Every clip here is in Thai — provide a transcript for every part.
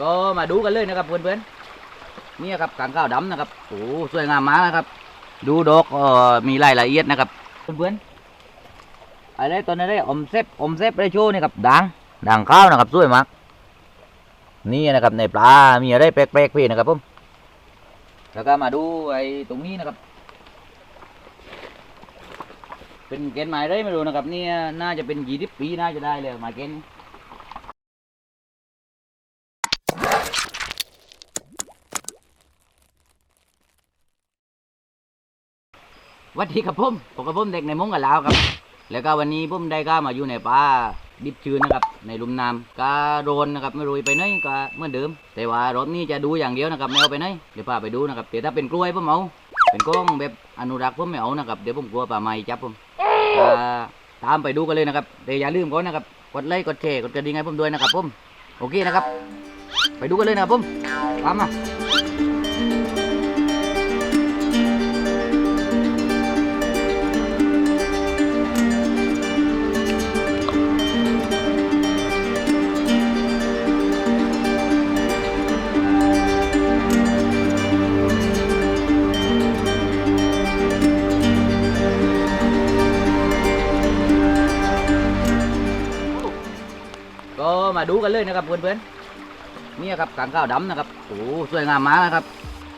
ก็มาดูกันเลยนะครับเพื่อนๆนี่ครับกางข้าวดำนะครับโอ้สวยงามมากนะครับ ดูดอกเอ่อมีรายละเอียดนะครับเพื่อนๆอะไรตัวนี้ได้อมเซฟอมเซฟได้โชว์นี่ครับด่างด่างข้าวนะครับสวยมากนี่นะครับในปลา มีอะไรแปลกๆพี่นะครับผมแล้วก็มาดูไอ้ตรงนี้นะครับ เป็นเกณฑ์หมายได้ไม่รู้นะครับ เนี่ยน่าจะเป็นยี่สิบปีน่าจะได้เลยหมายเกณฑ์ วัสดีครับผมผมกับผมเด็กในมงกับลาวครับ แล้วก็วันนี้ผมได้ก้ามาอยู่ในป่าดิบชื้นนะครับ ในลุ่มน้ำกาโรนนะครับไม่รู้ไปไหนก็เหมือนเดิม แต่ว่ารอบนี้จะดูอย่างเดียวนะครับไม่เอาไปไหนเดี๋ยวพาไปดูนะครับแต่ถ้าเป็นกล้วยผมเอาเป็นกล้องแบบอนุรักษ์ผมไม่เอานะครับเดี๋ยวผมกลัวป่าไม้จับผมอ่าตามไปดูกันเลยนะครับแต่อย่าลืมก่อนนะครับกดไลค์กดแชร์กดกระดิ่งให้ผมด้วยนะครับผมโอเคนะครับ ไปดูกันเลยนะครับผมตามมา มาดูกันเลยนะครับเพื่อนๆนี่ครับกางข้าวดำนะครับโอ้สวยงามมากนะครับ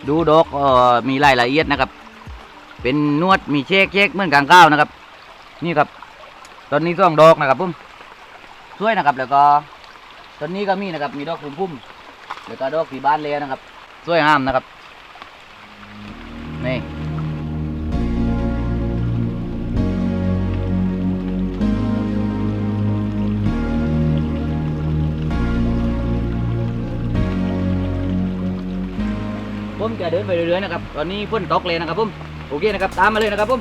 ดูดอกเอ่อมีรายละเอียดนะครับ เป็นนวดมีเช็คเช็คเหมือนกางข้าวนะครับ นี่ครับ ตอนนี้สองดอกนะครับพุ่มสวยนะครับ แล้วก็ตอนนี้ก็มีนะครับ มีดอกพุ่มพุ่มแล้วก็ดอกสีบานเลยนะครับ สวยงามนะครับนี่ ผมจะเดินไปเรื่อยๆนะครับตอนนี้ฝนตกเลยนะครับผมโอเคนะครับตามมาเลยนะครับผม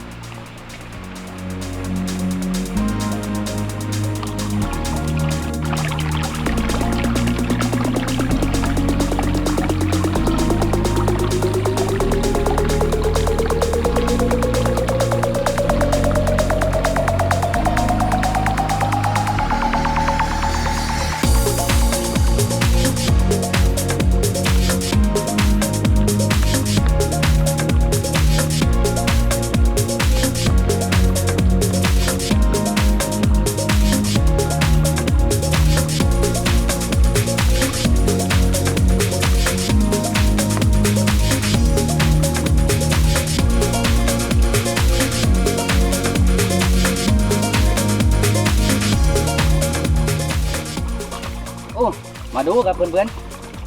ดูครับเพื่อน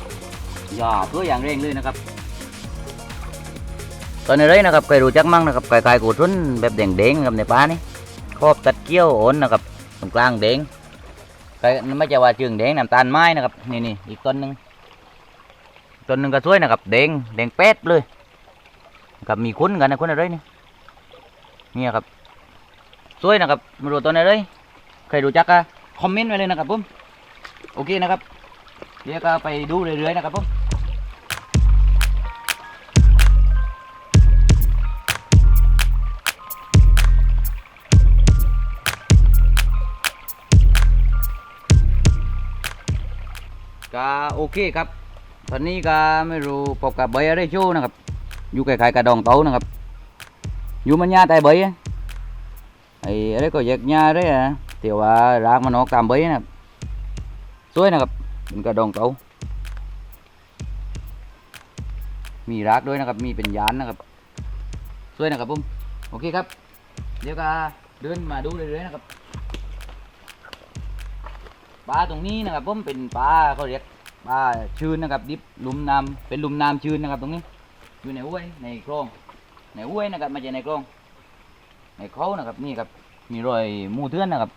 ๆอย่าตัวออย่างเร่งเลยนะครับ ตอนนี้เลยนะครับเคยรู้จักมั่งนะครับไก่ๆกูทุนแบบแดงๆนะครับในป่านี่ครอบตัดเกี้ยวโอนนะครับตรงกลางแดงไก่ไม่ใช่ว่าจึงแดงน้ำตาลไม้นะครับนี่นี่อีกต้นหนึ่งต้นหนึ่งก็สวยนะครับแดงแดงแป๊ดเลยกับมีคุ้นกันนะคุ้นอะไรนี่เนี่ยครับสวยนะครับไม่รู้ต้นอะไรใครรู้จักก็คอมเมนต์ไว้เลยนะครับผมโอเคนะครับ เดี๋ยวก็ไปดูเรื่อยๆนะครับผมก็โอเคครับ ตอนนี้ก็ไม่รู้พบกับเบย์อะไรชว์นะครับ อยู่ใกล้ๆกับดองเต้านะครับ อยู่มันยาแต่เบย์อะไอ้อะไรก็แยกยาได้อะเดี๋ยวว่ารากมันออกตามเบย์นะครับสวยนะครับ เป็นกระดองเตามีรากด้วยนะครับ มีเป็นยานนะครับสวยนะครับผมโอเคครับ เดี๋ยวก็เดินมาดูเรื่อยๆนะครับปลาตรงนี้นะครับผมเป็นปลาเขาเรียกปลาชื้นนะครับ ดิบหลุมน้ำเป็นหลุมน้ำชื้นนะครับ ตรงนี้ อยู่ในห้วยในคลองในห้วยนะครับไม่ใช่ในคลองในเขานะครับนี่ครับ มีรอยหมูเทือนนะครับ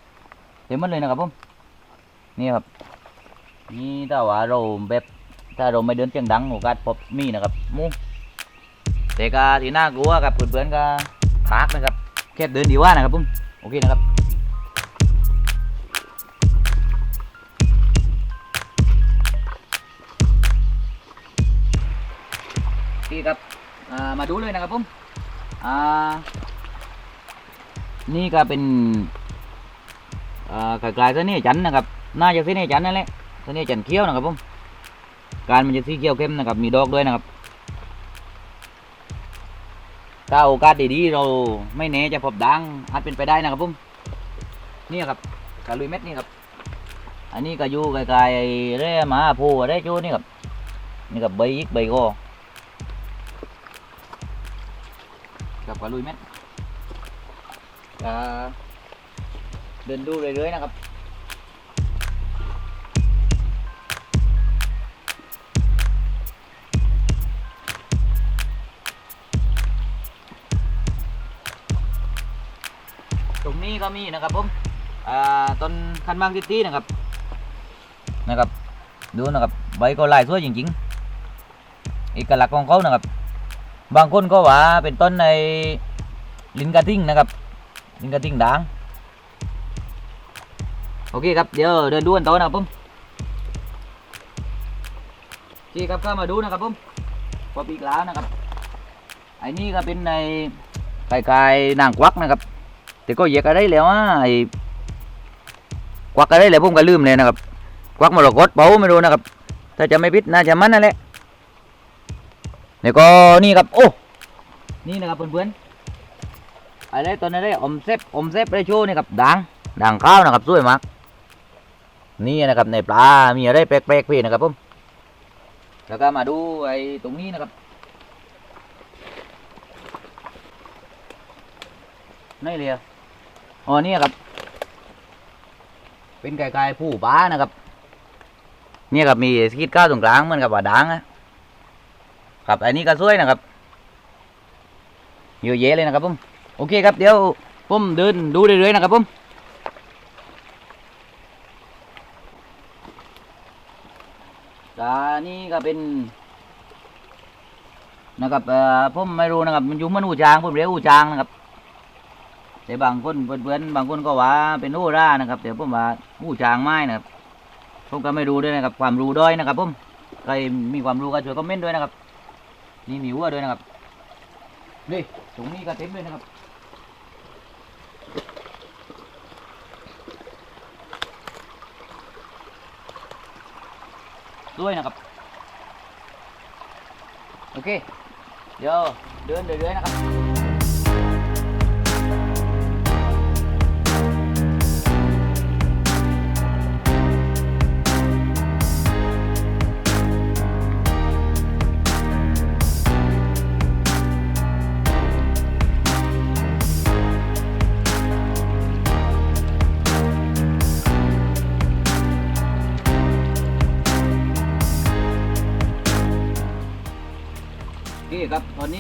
เต็มหมดเลยนะครับผมนี่ครับ นี่ถ้าว่าเราแบบถ้าเราไม่เดินเสียงดังโอกาสพบมีนะครับมูแต่ก็ที่น่ากลัวกับเพื่อนๆก็ปากนะครับแค่เดินดีว่านะครับผมโอเคนะครับพี่ครับมาดูเลยนะครับผมอ่านี่ก็เป็นอ่าไกลๆเสน่จันนะครับน่าจะเสน่จันนั่นแหละ ตัวนี้จันเคี้ยวนะครับผมการมันจะสีเขียวเข้มนะครับ มีดอกด้วยนะครับถ้าโอกาสดีๆเราไม่แน่จะพบดังอาจเป็นไปได้นะครับผมนี่ครับกะลุยเม็ดนี่ครับ อันนี้ก็อยู่ไกลๆเร่มาโพได้จูนี่ครับนี่กับใบยิกใบกอกับกะลุยเม็ดเดินดูเรื่อยๆนะครับ ตรงนี้ก็มีนะครับผมต้นคันบางซิตี้นะครับนะครับ ดูนะครับใบก็ลายสวยจริงๆเอกลักษณ์ของเขานะครับ บางคนก็ว่าเป็นต้นในลินกระทิงนะครับ ลินกระทิงด่างโอเคครับเดี๋ยวเดินดูกันต่อนะครับผมโอเคครับเข้ามาดูนะครับผมพอปีกแล้วนะครับไอ้นี่ก็เป็นในไก่ไก่นางควักนะครับ แต่ก็เหยียกอะไรแล้วอะไอ้ควักอะไรแล้วผมก็ลืมเลยนะครับควักมรกตเป๋าไม่รู้นะครับ ถ้าจะไม่พิษน่าจะมันนั่นแหละแล้วก็นี่ครับ โอ้ นี่นะครับเพื่อนๆอะไรตัวนั้ได้อมเซฟอมเซฟได้โชว์นี่ครับด่างด่างข้าวนะครับสวยมากนี่นะครับในปลา มีอะไรแปลกๆพี่นะครับผมแล้วก็มาดูไอ้ตรงนี้นะครับนี่เลย อะอ๋อนี่ครับ เป็นไก่ๆผู้ป้านะครับ เนี่ยครับมีสกิดก้าวตรงกลางเหมือนกับว่าด่างนะครับอันนี้ก็สวยนะครับเยอะแยะเลยนะครับผมโอเคครับเดี๋ยวผมเดินดูเรื่อยๆนะครับผมกานี่ก็เป็นนะครับเอ่อผมไม่รู้นะครับมันอยู่มันอูจางผมเรียกอูจางนะครับ แต่บางคนเพื่อนๆบางคนก็ว่าเป็นโอรานะครับแต่ผมว่าอูจางไม้นะครับผมก็ไม่รู้ด้วยนะครับ ความรู้ด้อยนะครับผมใครมีความรู้ก็ช่วยคอมเมนต์ด้วยนะครับ นี่มีวัวด้วยนะครับนี่ตรงนี้ก็เต็มเลยนะครับด้วยนะครับ โอเค เดี๋ยวเดินเรื่อยๆนะครับ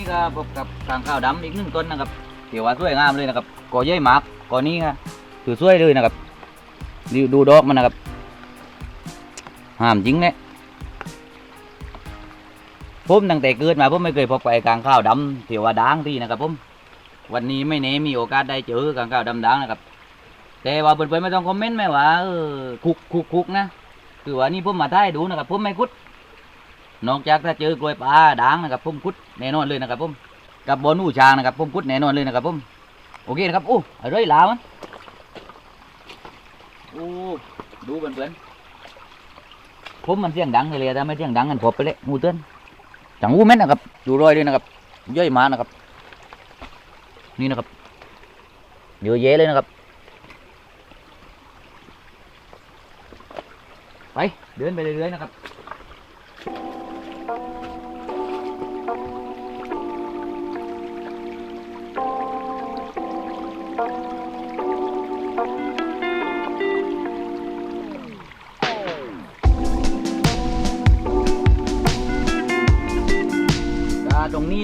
ก็พบกับทางข้าวดำอีกหนึ่งต้นนะครับเดี๋ยวว่าสวยงามเลยนะครับก่อใหญ่มากก่อนี้ครับถือสวยเลยนะครับดูดูดอกมันนะครับห้ามจริงเนี่ยผมตั้งแต่เกิดมาผมไม่เคยพบกับไอ้กางข้าวดำเที่ยวว่าด่างที่นะครับผมวันนี้ไม่แน่มีโอกาสได้เจอกางข้าวดำด่างนะครับแต่ว่าเพื่อนๆไม่ต้องคอมเมนต์ไหมว่าคุกคุกคุกนะ คือว่านี่ผมมาถ่ายดูนะครับผมไม่คุด นอกจากถ้าเจอกล้วยปลาด่างนะครับผมคุดแน่นอนเลยนะครับผมกับบอนูชางนะครับผมคุดแน่นอนเลยนะครับผมโอเคนะครับโอ้อะไรลาวมันโอ้ดูเพื่อนๆผมมันเสียงดังเลยเลยถ้าไม่เสียงดังกันพบไปเลยงูเตือนจังงูแม่นนะครับดูรอยด้วยนะครับย่อยมานะครับ นี่นะครับเยอะแยะเลยนะครับไปเดินไปเรื่อยๆนะครับ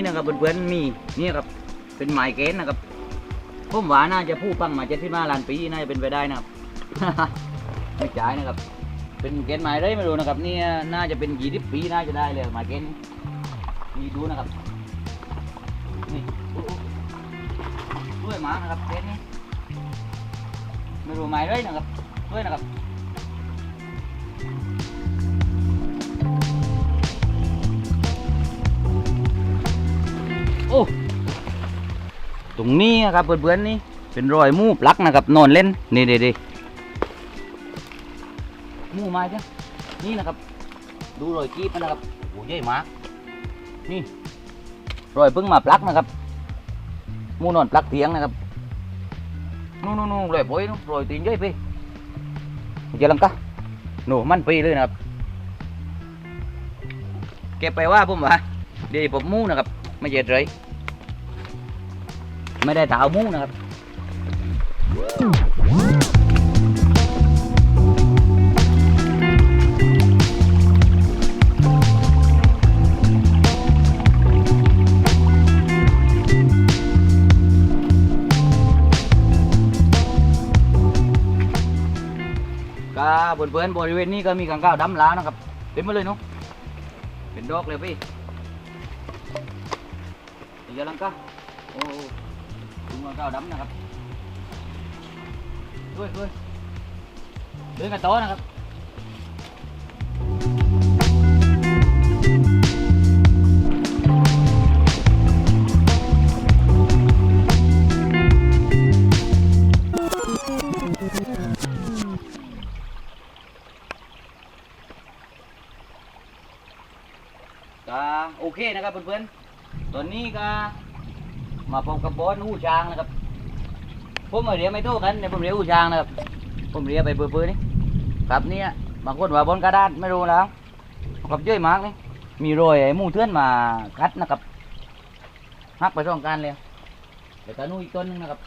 นี้นะครับเพื่อนๆมีนี่ครับเป็นหมายเกณฑ์นะครับผมหว่าน่าจะผู้ปังมาเจ็ดสิบห้าล้านปีน่าจะเป็นไปได้นะครับไม่จ่ายนะครับ เป็นเกณฑ์หมายได้ไม่รู้นะครับนี่น่าจะเป็นกี่สิบปีน่าจะได้เลยหมายเกณฑ์นี่ดูนะครับนี่ด้วยหมานะครับเกณฑ์นี้ไม่รู้หมายได้นะครับด้วยนะครับ รงนี้นะครับเพื่อนๆนี่เป็นรอยมูปลักนะครับนอนเล่นนี่เด็ดมูม้จ้ะนี่นะครับ ดูรอยกีบนะครับโอ้ยใหญ่มากนี่รอยเพิ่งมาปลักนะครับมูนอนปลักเตียงนะครับนู่นนู่นรอยโอยนู่นรอยตีนใหญ่ไปเจอลังกะหนูมันไปเลยนะครับเก็บไปว่าผมว่าเดี๋ยวผมมูนะครับไม่เจ็ดเลย ไม่ได้ถาวมูนะครับก็บนเพื่อนบริเวณนี้ก็มีกังก้าวดำล้านะครับเต็มไปเลยเนาะเป็นดอกเลยพี่อีกแล้วก็โอ้ ดูกังกาวดำนะครับด้วยด้วยเดินกันโตะนะครับก็โอเคนะครับเพื่อนๆตอนนี้ก็ มาพบกับบอสหูช้างนะครับ ผมมาเรียไม่โตกันเนี่ผมเรียกหูช้างนะครับ ผมเรียไปเปื่อๆนี่ครับเนี่ยบางคนว่าบนกระดานไม่รู้แล้วกับเยอะมากนี่มีรอยไอ้หมูเทือนมากัดนะครับหักไปสองการเลยเดี๋ยวก็นู่นอีกต้นนึงนะครับ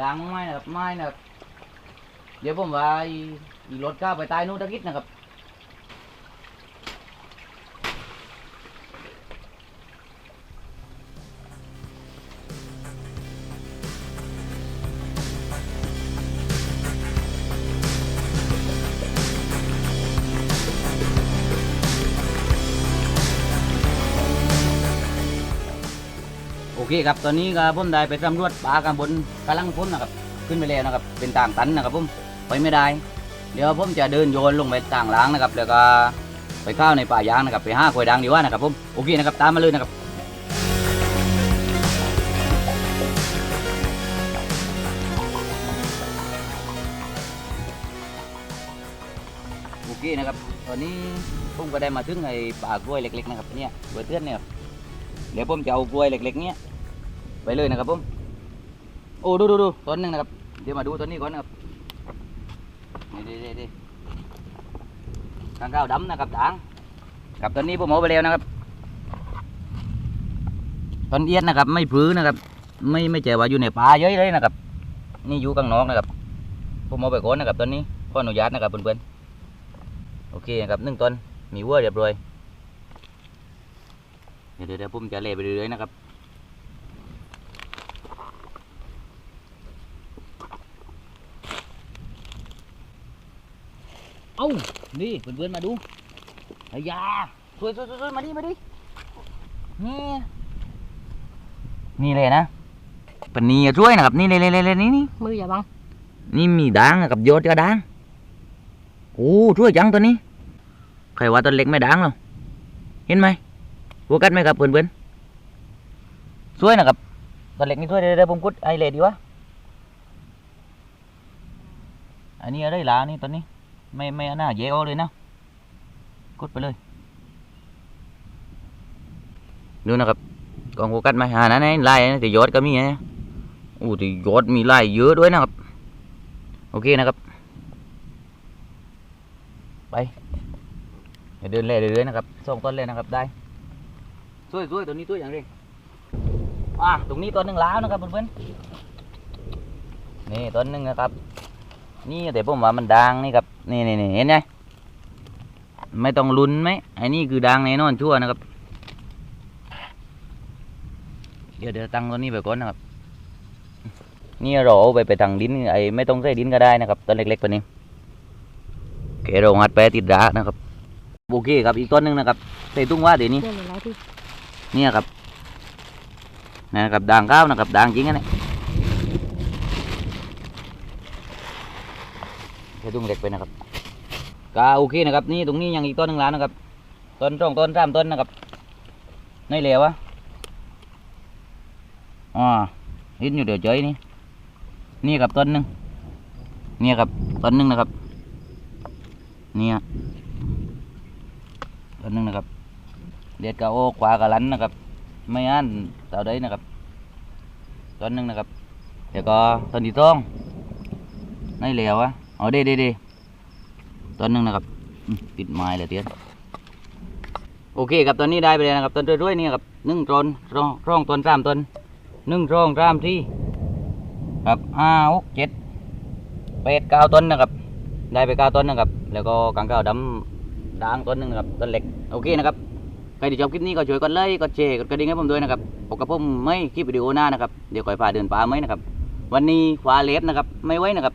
ดังไม้นะครับไม้นะครับเดี๋ยวผมว่าอีรถก้าวไปใต้นู่นตะกิดนะครับ เคครับตอนนี้ก็ผมได้ไปสำรวจป่ากำบนกำลังพ้นนะครับ ขึ้นไปแล้วนะครับ เป็นทางตันนะครับผมไปไม่ได้ เดี๋ยวผมจะเดินโยนลงไปทางล้างนะครับ แล้วก็ไปข้าวในป่ายางนะครับ ไปห้าควยดังดีว่านะครับผมโอเคนะครับตามมาเลยนะครับโอเคนะครับตอนนี้ผมก็ได้มาถึงไอ้ป่ากล้วยเล็กๆนะครับเนี่ยกล้วยเตือนเนี่ยเดี๋ยวผมจะเอากล้วยเล็กๆเนี้ย ไปเลยนะครับผมโอ้ดูดูดูต้นหนึ่งนะครับเดี๋ยวมาดูต้นนี้ก่อนนะครับนี่ดีดีดีข้างข้าวดำนะครับด่างกับต้นนี้ผมเอาไปแล้วนะครับต้นเอียดนะครับ ไม่พื้นนะครับ ไม่ไม่เจอว่าอยู่ในป่าเยอะเลยนะครับ นี่อยู่ข้างนอกนะครับผมเอาไปก่อนนะครับต้นนี้ขออนุญาตนะครับเพื่อนๆโอเคนะครับหนึ่งต้นมีวัวเรียบร้อยเดี๋ยวเดี๋ยวเดี๋ยวผมจะเล่ไปเรื่อยๆนะครับ เอ้า นี่เพื่อนๆมาดูไอ้ยาสวยสวยสวยสวยมาดิมาดิ นี่ นี่เลยนะเป็นนี่ช่วยนะครับ นี่เลยเลยเลยนี่นี่มืออย่าบัง นี่มีด่างกับยอดก็ด่าง โอ้ช่วยจังตัวนี้ ใครว่าตัวเล็กไม่ด่างหรอเห็นไหมโฟกัสไหมครับเพื่อนๆช่วยนะครับตัวเล็กนี่ช่วยเดี๋ยวเดี๋ยวผมกุดไอเลยดีวะ อันนี้อะไรล่ะนี่ตัวนี้ ไม่ไม่อาหน้าเยอเลยนะกดไปเลยดูนะครับกองโฟกัสไหมอ่านั่นไงลายนะแต่ยอดก็มีนะโอ้แต่ยอดมีลายเยอะด้วยนะครับ โอเคนะครับ ไปเดี๋ยวเดินเล่เรื่อยๆนะครับส่งต้นเลยนะครับได้ช่วยช่วยตัวนี้ช่วยอย่างเร่งอะตรงนี้ตัวหนึ่งแล้วนะครับเพื่อนๆนี่ต้นหนึ่งนะครับ นี่แต่ผมว่ามันดังนี่ครับนี่นี่นี่เห็นไหมไม่ต้องลุ้นไหมไอ้นี่คือดังแน่นอนชั่วนะครับ เดี๋ยวเดี๋ยวตั้งตัวนี้ไปก่อนนะครับ นี่เราเอาไปไปทางดินไอ้ไม่ต้องใส่ดินก็ได้นะครับต้นเล็กๆตัวนี้โอเคเราหัดไปติดดานะครับโอเคครับอีกต้นหนึ่งนะครับใส่ตุ้งว่าเดี๋ยวนี้เรื่องอะไรที่เนี่ยครับนี่นะครับด่างข้าวนะครับด่างจริงอันนี้ใส่ตุ้งเล็กไปนะครับก็โอเคนะครับนี่ตรงนี้ยังอีกต้นหนึ่งล้วนนะครับต้นสองต้นสามต้นนะครับในเหลวอะอ๋อเห็นอยู่เดี๋ยวเจยนี่นี่ครับต้นหนึ่งนี่ครับต้นหนึ่งนะครับนี่ตัวหนึ่งนะครับเด็ดกะโอกขวากะลันนะครับ ไม่อันเต่าได้นะครับตัวหนึ่งนะครับเดี๋ยวก็ตัวที่ต้องในเหลวอะ เอาเด้เด้เด้ตัวหนึงนะครับอืมติดไม้เลยเตี้ยนโอเคครับตอนนี้ได้ไปแล้วนะครับต้นด้วยๆนี่ครับหนึ่งต้นร่องร่องต้นสามต้นหนึ่งร่องสามที่ครับห้าหกเจ็ดแปดเก้าต้นนะครับ ได้ไปเก้าต้นนะครับ แล้วก็กางเก้าดำด่างต้นหนึงนะครับต้นเล็กโอเคนะครับใครที่ชอบคลิปนี้ก็ช่วยกดไลค์กดแชร์กดกระดิ่งให้ผมด้วยนะครับพบกับผมไม่คลิปวิดีโอหน้านะครับเดี๋ยวคอยพาเดินป่าไหมนะครับวันนี้ฟ้าเล็บนะครับไม่ไว้นะครับ